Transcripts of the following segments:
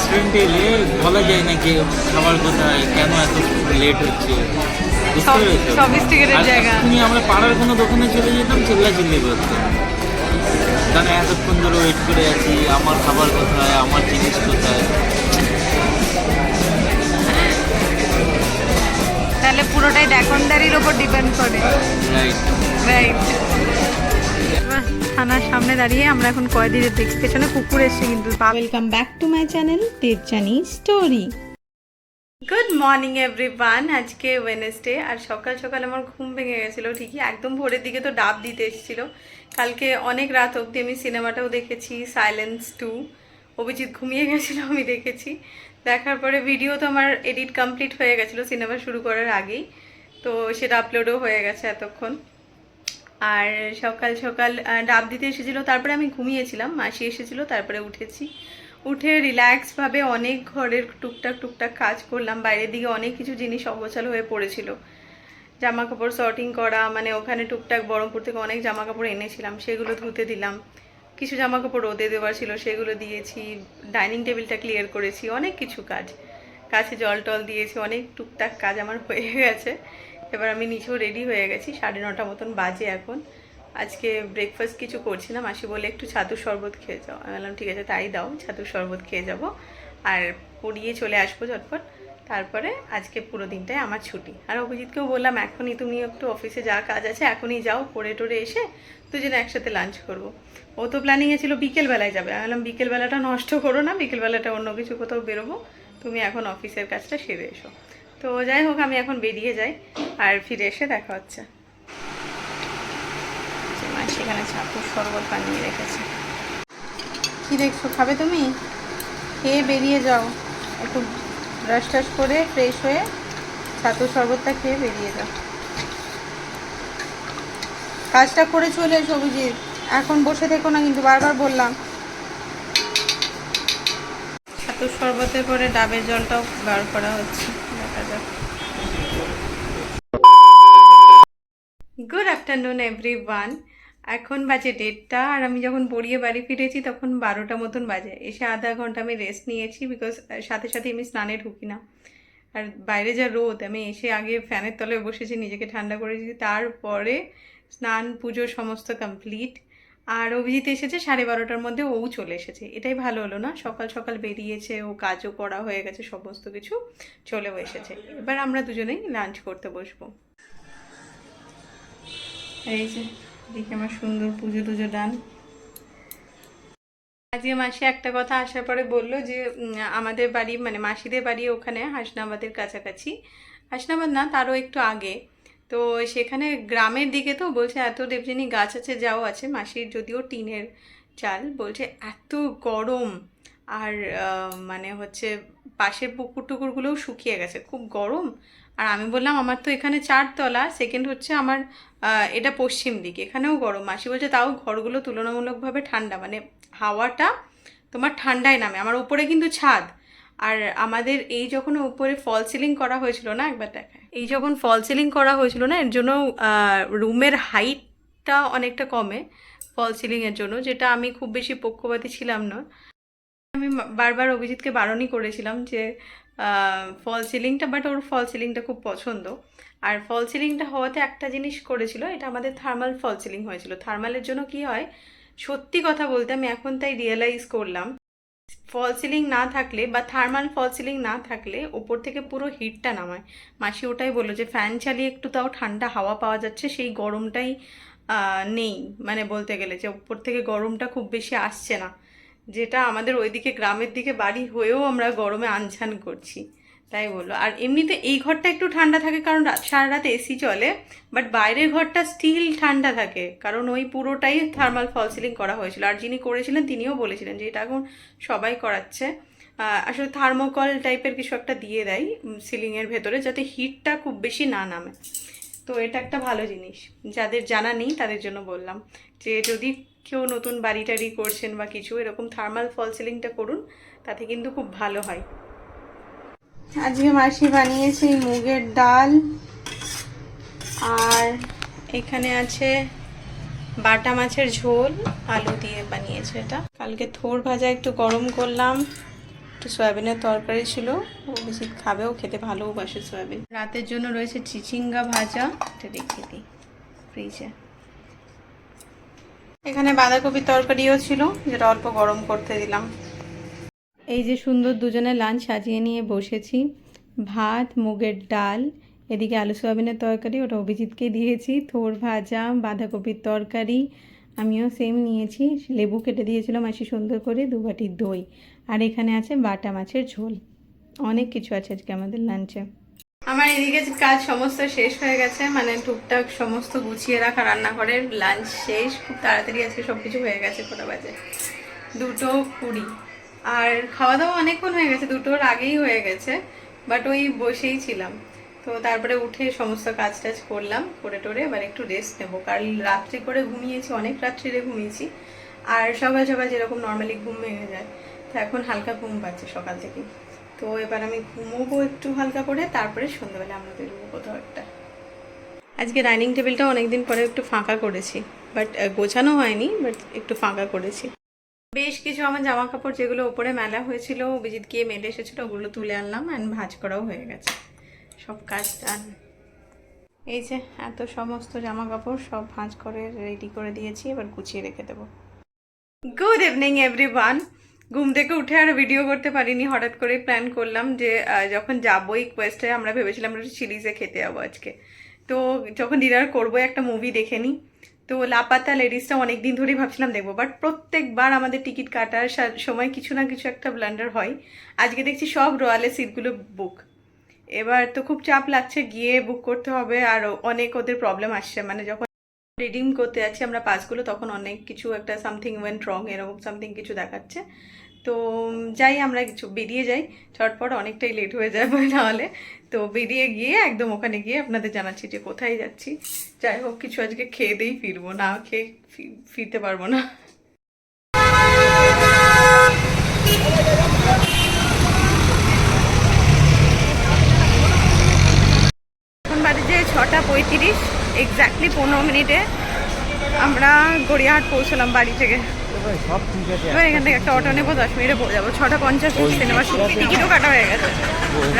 রেস্টুরেন্টে এলে বলা যায় না যে খাবার কোথায়? কেন এত লেট হচ্ছে? বুঝতে পেরেছ। এখনই আমরা পাড়ার কোনো দোকানে চলে যেতাম চিল্লা চিল্লি করতাম। কারণ এতক্ষণ ধরে ওয়েট করে আছি আমার খাবার কোথায়? আমার জিনিস কোথায়? তাহলে পুরোটাই দেখনদারির ওপর ডিপেন্ড করে। রাইট রাইট থানার সামনে দাঁড়িয়ে আমরা এখন কয়েদিদের দেখছি পেছনে কুকুর এসছে কিন্তু welcome back to my channel Tejani story good morning everyone আজকে ওয়েনেসডে আর সকাল সকাল আমার ঘুম ভেঙে গেছিল ঠিকই একদম ভোরের দিকে তো ডাব দিতে এসেছিল। কালকে অনেক রাত অবধি আমি সিনেমাটাও দেখেছি সাইলেন্স টু অভিজিৎ ঘুমিয়ে গেছিল আমি দেখেছি। দেখার পরে ভিডিও তো আমার এডিট কমপ্লিট হয়ে গেছিল সিনেমা শুরু করার আগেই। তো সেটা আপলোডও হয়ে গেছে এতক্ষণ। আর সকাল সকাল ডাব দিতে এসেছিল, তারপরে আমি ঘুমিয়েছিলাম, মাসি এসেছিল, তারপরে উঠেছি। উঠে রিল্যাক্সভাবে অনেক ঘরের টুকটাক টুকটাক কাজ করলাম, বাইরের দিকে অনেক কিছু জিনিস অগোছালো হয়ে পড়েছিল। জামা কাপড় শর্টিং করা মানে ওখানে টুকটাক বহরমপুর থেকে অনেক জামা কাপড় এনেছিলাম, সেগুলো ধুতে দিলাম। কিছু জামা কাপড় রোদে দেওয়ার ছিল, সেগুলো দিয়েছি ডাইনিং টেবিলটা ক্লিয়ার করেছি, অনেক কিছু কাজ। কাছে জল টল দিয়েছি, অনেক টুকটাক কাজ আমার হয়ে গেছে। এবার আমি নিচেও রেডি হয়ে গেছি, সাড়ে নটা মতন বাজে এখন। আজকে ব্রেকফাস্ট কিছু করছি না মাসি বলে একটু ছাতুর শরবত খেয়ে যাও। আমি বললাম, ঠিক আছে, তাই দাও, ছাতুর শরবত খেয়ে যাব। আর পড়িয়ে চলে আসব ঝটপট। তারপরে আজকে পুরো দিনটাই আমার ছুটি। আর অভিজিৎকেও বললাম, এখনই তুমি একটু অফিসে যা কাজ আছে, এখনই যাও, করে টোরে এসে দুজনে একসাথে লাঞ্চ করব। ও তো প্ল্যানিংয়ে ছিল বিকেলবেলায় যাবে। আমি বললাম, বিকেলবেলাটা নষ্ট করো না, বিকেলবেলাটা অন্য কিছু কোথাও বেরোবো। তুমি এখন অফিসের কাজটা সেরে এসো। তো যাই হোক, আমি এখন বেরিয়ে যাই আর ফিরে এসে দেখা হচ্ছে। সেখানে ছাতুর শরবত বানিয়ে রেখেছে। কি দেখছ? খাবে তুমি? খেয়ে বেরিয়ে যাও। একটু ব্রাশ টাশ করে ফ্রেশ হয়ে ছাতুর শরবতটা খেয়ে বেরিয়ে যাও। কাজটা করে চলে এসো অভিজিৎ। এখন বসে থেকো না, কিন্তু বারবার বললাম। ছাতুর শরবতের পরে ডাবের জলটাও বার করা হচ্ছে দেখা যাক গুড আফটারনুন এভরি ওয়ান এখন বাজে ডেটটা আর আমি যখন বড়িয়ে বাড়ি ফিরেছি তখন বারোটা মতন বাজে। এসে আধা ঘণ্টা আমি রেস্ট নিয়েছি বিকজ সাথে সাথে আমি স্নানে ঢুকি না। আর বাইরে যা রোদ, আমি এসে আগে ফ্যানের তলায় বসেছি, নিজেকে ঠান্ডা করেছি তারপরে স্নান, পুজো সমস্ত কমপ্লিট আর অভিজিৎ এসেছে সাড়ে বারোটার মধ্যে, ও চলে এসেছে। এটাই ভালো হলো না? সকাল সকাল বেরিয়েছে, ও কাজও করা হয়ে গেছে, সমস্ত কিছু চলেও এসেছে। এবার আমরা দুজনেই লাঞ্চ করতে বসবো। এই যে, দেখি আমার সুন্দর পুজো টুজো ডান। আজকে মাসি একটা কথা আসার পরে বলল যে আমাদের বাড়ি মানে মাসিদের বাড়ি ওখানে, হাসনাবাদের কাছাকাছি। হাসনাবাদ না, তারও একটু আগে। তো সেখানে গ্রামের দিকে তো বলছে, এত দেবজিনী গাছ আছে, যাও আছে। মাসির যদিও টিনের চাল, বলছে, এত গরম। আর মানে হচ্ছে, পাশের পুকুর টুকুরগুলোও শুকিয়ে গেছে। খুব গরম। আর আমি বললাম, আমার তো এখানে চারতলা সেকেন্ড হচ্ছে আমার এটা পশ্চিম দিক। এখানেও গরম। মাসি বলছে, তাও ঘরগুলো তুলনামূলকভাবে ঠান্ডা। মানে হাওয়াটা তোমার ঠান্ডায় নামে, আমার উপরে কিন্তু ছাদ। আর আমাদের এই যখন উপরে ফল সিলিং করা হয়েছিল না, একবার দেখায়। এই যখন ফল সিলিং করা হয়েছিল না, এর জন্য রুমের হাইটটা অনেকটা কমে ফল সিলিংয়ের জন্য, যেটা আমি খুব বেশি পক্ষপাতী ছিলাম না। আমি বারবার অভিজিৎকে বারণই করেছিলাম যে ফল সিলিংটা বাট ওর ফল সিলিংটা খুব পছন্দ। আর ফল সিলিংটা হওয়াতে একটা জিনিস করেছিল, এটা আমাদের থার্মাল ফল সিলিং হয়েছিল। থার্মালের জন্য কি হয়, সত্যি কথা বলতে আমি এখন তাই রিয়েলাইজ করলাম ফল সিলিং না থাকলে বা থার্মাল ফল সিলিং না থাকলে ওপর থেকে পুরো হিটটা নামায়। মাসি ওটাই বলল যে ফ্যান চালিয়ে একটু তাও ঠান্ডা হাওয়া পাওয়া যাচ্ছে, সেই গরমটাই নেই। মানে বলতে গেলে যে, ওপর থেকে গরমটা খুব বেশি আসছে না। যেটা আমাদের ওইদিকে গ্রামের দিকে বাড়ি হয়েও আমরা গরমে আনছান করছি, তাই বলল। আর এমনিতে এই ঘরটা একটু ঠান্ডা থাকে, কারণ সারা রাত এসি চলে বাট বাইরের ঘরটা স্টিল ঠান্ডা থাকে, কারণ ওই পুরোটাই থার্মাল ফল সিলিং করা হয়েছিল। আর যিনি করেছিলেন, তিনিও বলেছিলেন যে এটা এখন সবাই করাচ্ছে। আসলে থার্মোকল টাইপের কিছু একটা দিয়ে দেয় সিলিংয়ের ভেতরে, যাতে হিটটা খুব বেশি না নামে। তো এটা একটা ভালো জিনিস। যাদের জানা নেই, তাদের জন্য বললাম যে যদি কেউ নতুন বাড়ি টাড়ি করছেন বা কিছু, এরকম থার্মাল ফল সিলিংটা করুন, তাতে কিন্তু খুব ভালো হয়। আজকে মাসি বানিয়েছে মুগের ডাল। আর এখানে আছে বাটা মাছের ঝোল, আলু দিয়ে বানিয়েছে এটা। কালকে থোর ভাজা একটু গরম করলাম। একটু সয়াবিনের তরকারি ছিল, ও বেশি খাবেও খেতে ভালোবাসে সয়াবিন। রাতের জন্য রয়েছে চিচিঙ্গা ভাজা, এটা রেখে দিই ফ্রিজে এখানে বাঁধাকপির তরকারিও ছিল, যেটা অল্প গরম করতে দিলাম। এই যে সুন্দর দুজনে লাঞ্চ সাজিয়ে নিয়ে বসেছি, ভাত, মুগের ডাল, এদিকে আলু সোয়াবিনের তরকারি, ওটা অভিজিৎকে দিয়েছি, থোর ভাজা, বাঁধাকপির তরকারি, আমিও সেম নিয়েছি, লেবু কেটে দিয়েছিল মাসি সুন্দর করে দু বাটি দই। আর এখানে আছে বাটা মাছের ঝোল। অনেক কিছু আছে আজকে আমাদের লাঞ্চে আমার এদিকে কাজ সমস্ত শেষ হয়ে গেছে মানে টুকটাক সমস্ত গুছিয়ে রাখা রান্নাঘরের লাঞ্চ শেষ। খুব তাড়াতাড়ি আজকে সব কিছু হয়ে গেছে কটা বাজে? দুটো কুড়ি। আর খাওয়া দাওয়া অনেকক্ষণ হয়ে গেছে, দুটোর আগেই হয়ে গেছে বাট ওই বসেই ছিলাম। তো তারপরে উঠে সমস্ত কাজ টাজ করলাম, করে টোরে এবার একটু রেস্ট নেব। কাল রাত্রি করে ঘুমিয়েছি, অনেক রাত্রিরে ঘুমিয়েছি। আর সকাল সকাল যেরকম নর্মালি ঘুম ভেঙে যায়। তো এখন হালকা ঘুম পাচ্ছে সকাল থেকে তো এবার আমি ঘুমোবো একটু হালকা করে, তারপরে সন্ধ্যাবেলা আমরা বেরোবো কোথাও একটা। আজকে ডাইনিং টেবিলটা অনেকদিন পরে একটু ফাঁকা করেছি, বাট গোছানো হয়নি, বাট একটু ফাঁকা করেছি। বেশ কিছু আমার জামা কাপড় যেগুলো ওপরে মেলা হয়েছিল, অভিজিৎ গিয়ে মেলে এসেছিল, ওগুলো তুলে আনলাম অ্যান্ড ভাঁজ করাও হয়ে গেছে। সব কাজ ডান এই যে, এত সমস্ত জামা কাপড় সব ভাঁজ করে রেডি করে দিয়েছি, এবার গুছিয়ে রেখে দেবো। গুড ইভিনিং এভরিওয়ান ঘুম থেকে উঠে আর ভিডিও করতে পারিনি, হঠাৎ করে প্ল্যান করলাম যে যখন যাব এই কোয়েস্টে আমরা ভেবেছিলাম একটু চিলিজে খেতে যাব আজকে। তো যখন ডিনার করব, একটা মুভি দেখে নিই তো লাপাতা লেডিসটা অনেক দিন ধরেই ভাবছিলাম দেখব বাট প্রত্যেকবার আমাদের টিকিট কাটার সময় কিছু না কিছু একটা ব্লান্ডার হয়। আজকে দেখছি সব রয়্যালের সিটগুলো বুক এবার তো খুব চাপ লাগছে, গিয়ে বুক করতে হবে, আর অনেক ওদের প্রবলেম আসছে মানে যখন রিডিম করতে যাচ্ছি। আমরা পাসগুলো তখন অনেক কিছু একটা সামথিং ওয়েন্ট রং এরকম সামথিং কিছু দেখাচ্ছে। তো যাই আমরা কিছু বেরিয়ে যাই। ছটপট অনেকটাই লেট হয়ে যাবে নাহলে। তো বেরিয়ে গিয়ে একদম ওখানে গিয়ে আপনাদের জানাচ্ছি যে কোথায় যাচ্ছি। যাই হোক, কিছু আজকে খেয়ে দিয়েই ফিরবো। না খেয়ে ফিরতে পারব না এখন বাজে ছটা পঁয়ত্রিশ এক্স্যাক্টলি পনেরো মিনিটে আমরা গড়িয়াহাট পৌঁছলাম বাড়ি থেকে। সব ঠিক আছে এবার এখান থেকে একটা অটো নেব দশ মিনিটে পৌঁছে যাব ছটা পঞ্চাশ সিনেমা টিকিটও কাটা হয়ে গেছে।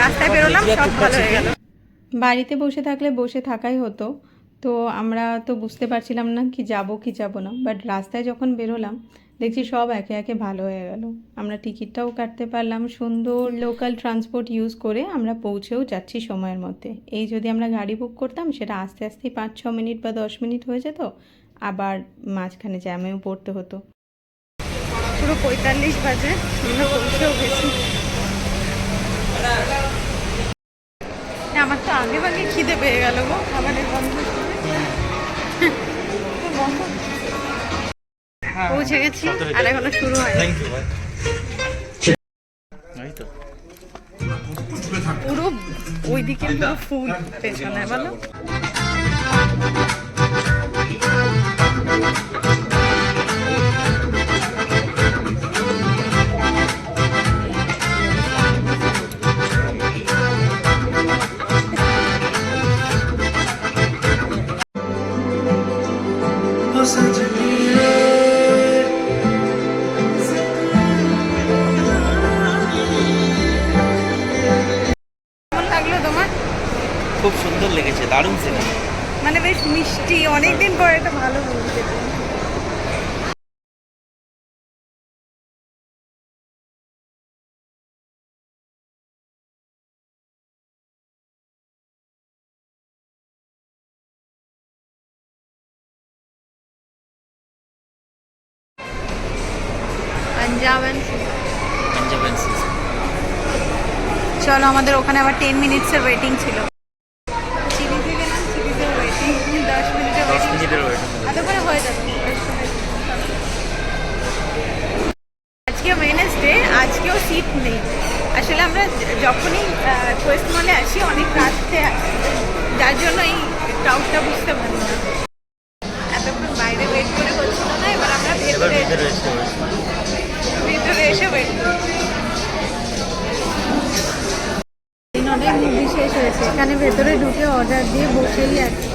রাস্তায় বেরোলাম সব ভালো হয়ে গেল। বাড়িতে বসে থাকলে বসে থাকাই হতো। তো আমরা তো বুঝতে পারছিলাম না কি যাব কি যাব না। বাট রাস্তায় যখন বেরোলাম দেখছি সব একে একে ভালো হয়ে গেল। আমরা টিকিটটাও কাটতে পারলাম। সুন্দর লোকাল ট্রান্সপোর্ট ইউজ করে আমরা পৌঁছেও যাচ্ছি সময়ের মধ্যে। এই যদি আমরা গাড়ি বুক করতাম সেটা আস্তে আস্তে পাঁচ ছ মিনিট বা দশ মিনিট হয়ে যেত। আবার মাঝখানে জ্যামেও পড়তে হতো। পুরো পঁয়তাল্লিশ বাজে। আমরা পৌঁছেও গেছি। আমার তো আগে ভাগে খিদে পেয়ে গেল গো। খাবারের গন্ধ শুনে। বন্ধ। পৌঁছে গেছি আর এখনও শুরু হয় পুরো ওইদিকে পুরো ফুল পেছনে বলো। খুব সুন্দর লেগেছে দারুণ সিনেমা মানে বেশ মিষ্টি অনেকদিন পরে একটা ভালো মুভি চলো আমাদের ওখানে আবার টেন মিনিটসের ওয়েটিং ছিল। নেই। আসলে আমরা যখনই কোয়েস্ট মলে আসি অনেক রাত্রে আসি। যার জন্য এই ক্রাউডটা বুঝতে পারি না। এতক্ষণ বাইরে ওয়েট করে হচ্ছিল না এবার আমরা ভেতরে ভিতরে এসে ওয়েট অনেক মুভি শেষ হয়েছে। এখানে ভেতরে ঢুকে অর্ডার দিয়ে বসেই আছি।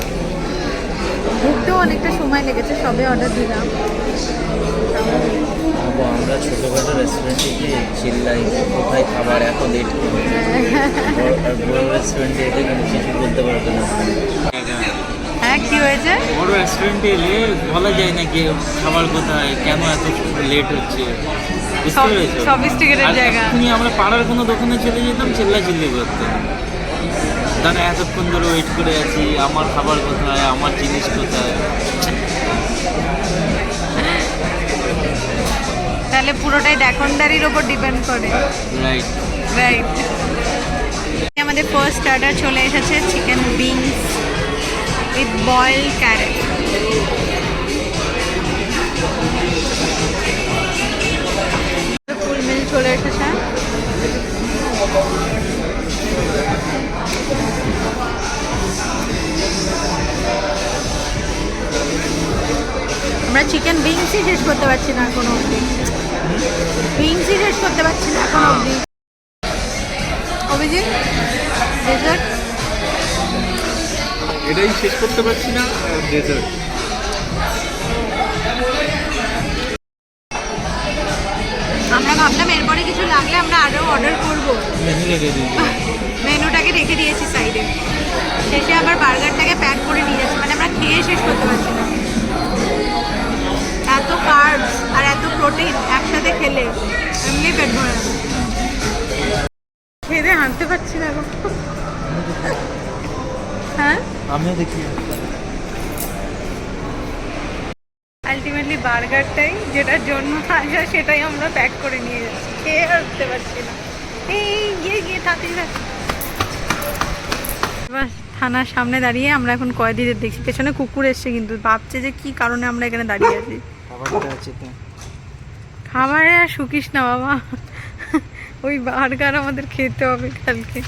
ঢুকতেও অনেকটা সময় লেগেছে সবে অর্ডার দিলাম। বলব আমরা ছোটোখাটো রেস্টুরেন্টে গিয়ে চিল্লাই কোথায় খাবার এত লেট আর বড় রেস্টুরেন্টে এলে কিন্তু কিছু বলতে পারবে না। হ্যাঁ কি হয়েছে? বড় রেস্টুরেন্টে এলে বলা যায় না কি খাবার কোথায় কেন এত লেট হচ্ছে? sophisticated জায়গা। এক্ষুনি আমরা পাড়ার কোনো দোকানে চলে যেতাম চিল্লা চিল্লি করতাম দাঁড়া এতক্ষণ ধরে ওয়েট করে আছি আমার খাবার কোথায় আমার জিনিস কোথায়? তাহলে পুরোটাই দেখনদারির ওপর ডিপেন্ড করে। রাইট রাইট আমাদের ফার্স্ট স্টার্টার চলে এসেছে chicken beans with boil carrot full meal চলে এসেছে। আমরা চিকেন বিনসই শেষ করতে পারছি না কোনো বিনসই শেষ করতে পারছি না এখন অবধি। অভিজিৎ ডেজার্ট এটাই শেষ করতে পারছি না ডেজার্ট আমরা ভাবলাম এরপরে কিছু লাগলে আমরা আরও অর্ডার করব। মেনু মেনুটাকে রেখে দিয়েছি সাইডে শেষে আবার বার্গারটাকে প্যাক করে নিয়ে যাচ্ছি। মানে আমরা খেয়ে শেষ করতে পারছি না। খেলে। এমনি পেট ভরে যাবে। দিয়ে হাঁটতে পারছি না হ্যাঁ? আমিও দেখি। আলটিমেটলি বার্গারটাই যেটার জন্য আসা সেটাই আমরা প্যাক করে নিয়ে যাচ্ছি। খেয়ে উঠতে পারছি না। এই গিয়ে গিয়ে তাড়াতাড়ি রাখ। এবার থানার সামনে দাঁড়িয়ে আমরা এখন কয়েদিদের দেখছি। পেছনে কুকুর এসছে কিন্তু। ভাবছে যে কি কারণে আমরা এখানে দাঁড়িয়ে আছি। খাবারে আর শুকিস না, বাবা। ওই বার্গার আমাদের খেতে হবে কালকে।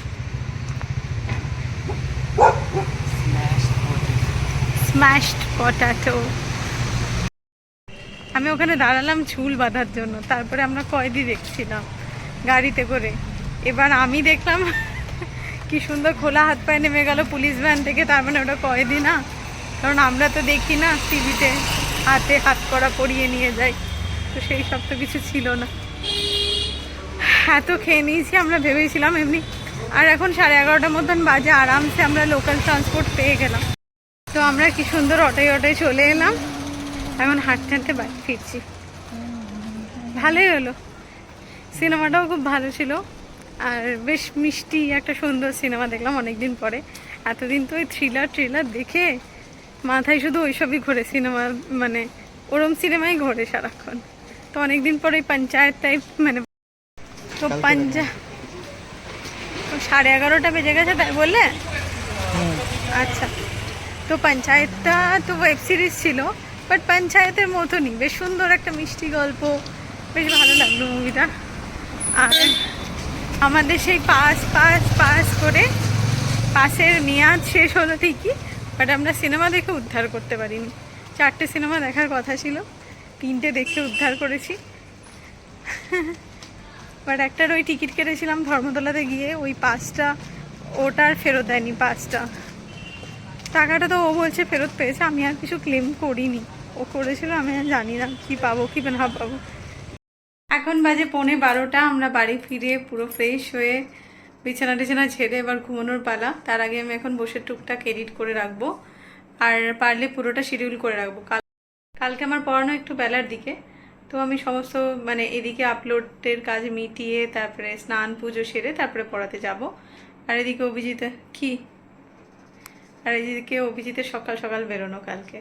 স্ম্যাশড পটাটো আমি ওখানে দাঁড়ালাম চুল বাঁধার জন্য। তারপরে আমরা কয়েদি দেখছিলাম গাড়িতে করে। এবার আমি দেখলাম কি সুন্দর খোলা হাত পায়ে নেমে গেল পুলিশ ভ্যান থেকে। তার মানে ওটা কয়েদি না কারণ আমরা তো দেখি না টিভিতে হাতে হাত করা পরিয়ে নিয়ে যাই। তো সেই সব তো কিছু ছিল না। এত খেয়ে নিয়েছি আমরা ভেবেছিলাম এমনি। আর এখন সাড়ে এগারোটার মতন বাজে, আরামসে আমরা লোকাল ট্রান্সপোর্ট পেয়ে গেলাম। তো আমরা কি সুন্দর অটোয় অটোয় চলে এলাম। এখন হাঁটতে হাঁটতে বাড়ি ফিরছি। ভালোই হলো। সিনেমাটাও খুব ভালো ছিল। আর বেশ মিষ্টি একটা সুন্দর সিনেমা দেখলাম অনেকদিন পরে। এতদিন তো ওই থ্রিলার ট্রিলার দেখে মাথায় শুধু ওইসবই ঘোরে সিনেমা মানে ওরম সিনেমাই ঘোরে সারাক্ষণ। তো অনেকদিন পরে ওই পঞ্চায়েত টাইপ মানে তো পাঞ্জা তো সাড়ে এগারোটা বেজে গেছে তাই বললে? আচ্ছা। তো পঞ্চায়েতটা তো ওয়েব সিরিজ ছিল বাট পঞ্চায়েতের মতনই। বেশ সুন্দর একটা মিষ্টি গল্প বেশ ভালো লাগল মুভিটা আর আমাদের সেই পাস পাস পাস করে পাসের মেয়াদ শেষ হলো ঠিকই বাট আমরা সিনেমা দেখে উদ্ধার করতে পারিনি। চারটে সিনেমা দেখার কথা ছিল। তিনটে দেখে উদ্ধার করেছি। বাট একটার ওই টিকিট কেটেছিলাম ধর্মতলাতে গিয়ে, ওই পাসটা ওটার ফেরত দেয়নি পাঁচটা। টাকাটা তো ও বলছে ফেরত পেয়েছে, আমি আর কিছু ক্লেম করিনি। ও করেছিল, আমি আর জানি না কি পাবো, কি না পাবো। এখন বাজে পৌনে বারোটা, আমরা বাড়ি ফিরে পুরো ফ্রেশ হয়ে বিছানা টিছানা ছেড়ে এবার ঘুমানোর পালা। তার আগে আমি এখন বসে টুকটাক এডিট করে রাখব। আর পারলে পুরোটা শিডিউল করে রাখব। কাল কালকে আমার পড়ানো একটু বেলার দিকে, তো আমি সমস্ত মানে এদিকে আপলোডের কাজ মিটিয়ে, তারপরে স্নান, পুজো সেরে তারপরে পড়াতে যাব। আর এদিকে অভিজিৎ, কি? আর এদিকে অভিজিতের সকাল সকাল বেরোনো কালকে।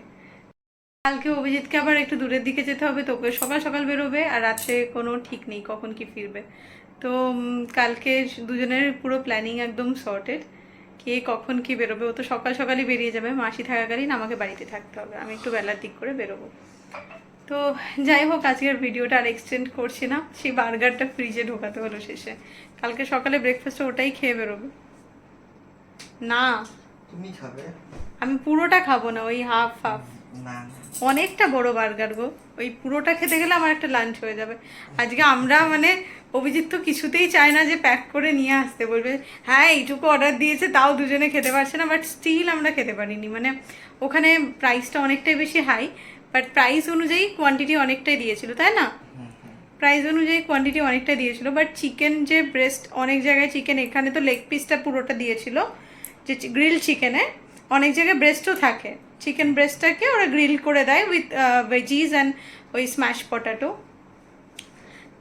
কালকে অভিজিৎকে আবার একটু দূরের দিকে যেতে হবে তোকে সকাল সকাল বেরোবে, আর রাত্রে কোনো ঠিক নেই, কখন কি ফিরবে। তো কালকে দুজনের পুরো প্ল্যানিং একদম সর্টেড কে কখন কি বেরোবে? ও তো সকাল সকালই বেরিয়ে যাবে। মাসি থাকাকালীন আমাকে বাড়িতে থাকতে হবে। আমি একটু বেলার দিক করে বেরোবো। তো যাই হোক আজকের ভিডিওটা আর এক্সটেন্ড করছি না। সেই বার্গারটা ফ্রিজে ঢোকাতে হলো শেষে। কালকে সকালে ব্রেকফাস্ট ওটাই খেয়ে বেরোবো। না। তুমি খাবে। আমি পুরোটা খাব না ওই হাফ হাফ অনেকটা বড় বার্গার গো। ওই পুরোটা খেতে গেলে আমার একটা লাঞ্চ হয়ে যাবে। আজকে আমরা মানে অভিজিৎ তো কিছুতেই চায় না যে প্যাক করে নিয়ে আসতে। বলবে হ্যাঁ এইটুকু অর্ডার দিয়েছে তাও দুজনে খেতে পারছে না বাট স্টিল আমরা খেতে পারিনি। মানে ওখানে প্রাইসটা অনেকটাই বেশি হাই বাট প্রাইস অনুযায়ী কোয়ান্টিটি অনেকটাই দিয়েছিল তাই না? প্রাইস অনুযায়ী কোয়ান্টিটি অনেকটা দিয়েছিল বাট চিকেন যে ব্রেস্ট অনেক জায়গায় চিকেন এখানে তো লেগ পিসটা পুরোটা দিয়েছিল যে গ্রিল চিকেনে অনেক জায়গায় ব্রেস্টও থাকে। চিকেন ব্রেস্টটাকে ওরা গ্রিল করে দেয় উইথ ভেজিস অ্যান্ড ওই স্ম্যাশ পটাটো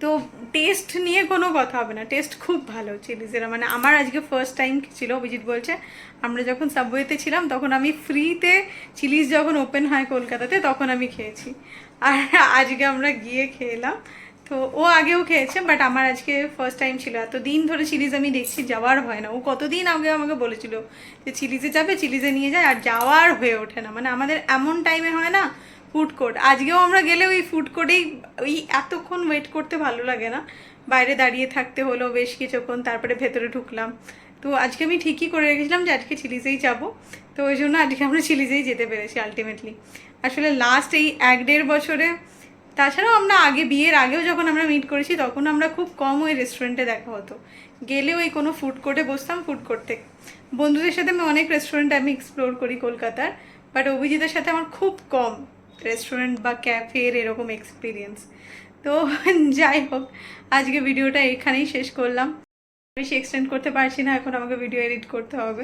তো টেস্ট নিয়ে কোনো কথা হবে না। টেস্ট খুব ভালো চিলিজের মানে আমার আজকে ফার্স্ট টাইম ছিল, অভিজিৎ বলছে, আমরা যখন সাবওয়েতে ছিলাম, তখন আমি ফ্রিতে চিলিজ যখন ওপেন হয় কলকাতাতে, তখন আমি খেয়েছি। আর আজকে আমরা গিয়ে খেলাম। তো ও আগেও খেয়েছে বাট আমার আজকে ফার্স্ট টাইম ছিল। এত দিন ধরে চিলিজ আমি দেখছি, যাওয়ার হয় না। ও কতদিন আগে আমাকে বলেছিল যে চিলিজে যাবে চিলিজে নিয়ে যায়, আর যাওয়ার হয়ে ওঠে না। মানে আমাদের এমন টাইমে হয় না ফুড কোর্ট আজকেও আমরা গেলে ওই ফুড কোর্টেই ওই এতক্ষণ ওয়েট করতে ভালো লাগে না। বাইরে দাঁড়িয়ে থাকতে হলো, বেশ কিছুক্ষণ, তারপরে ভেতরে ঢুকলাম। তো আজকে আমি ঠিকই করে রেখেছিলাম যে আজকে চিলিজেই যাব। তো ওই জন্য আজকে আমরা চিলিজেই যেতে পেরেছি আলটিমেটলি আসলে লাস্ট এই এক দেড় বছরে তাছাড়াও আমরা আগে, বিয়ের আগেও যখন আমরা মিট করেছি, তখন আমরা খুব কম ওই রেস্টুরেন্টে দেখা হতো। গেলে ওই কোনো ফুড কোর্টে বসতাম ফুড কোর্ট থেকে বন্ধুদের সাথে আমি অনেক রেস্টুরেন্ট আমি এক্সপ্লোর করি কলকাতার বাট অভিজিতের সাথে আমার খুব কম রেস্টুরেন্ট বা ক্যাফের এরকম এক্সপিরিয়েন্স তো যাই হোক, আজকে ভিডিওটা এখানেই শেষ করলাম। বেশি এক্সটেন্ড করতে পারছি না, এখন আমাকে ভিডিও এডিট করতে হবে।